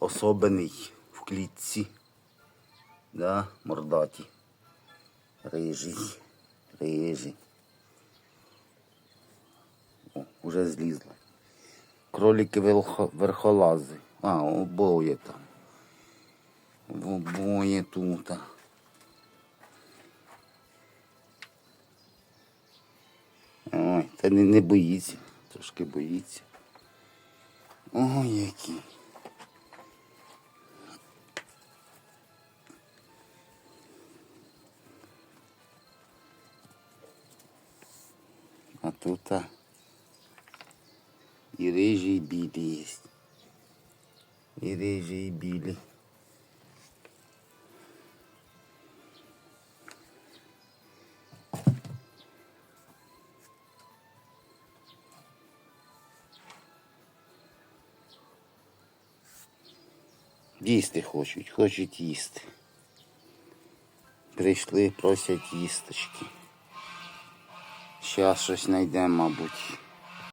особений в клітці. Да, мордаті. Рижий. Рижий. О, уже злізли. Кролики верхолази. А, обоє там. Обоє тут. Ой, та не, не боїться. Трошки боїться. Ой, які. А тут а, і рижі, і білі є. І рижі, і білі. Їсти хочуть, хочуть їсти. Прийшли, просять їсточки. Щас щось знайдемо, мабуть.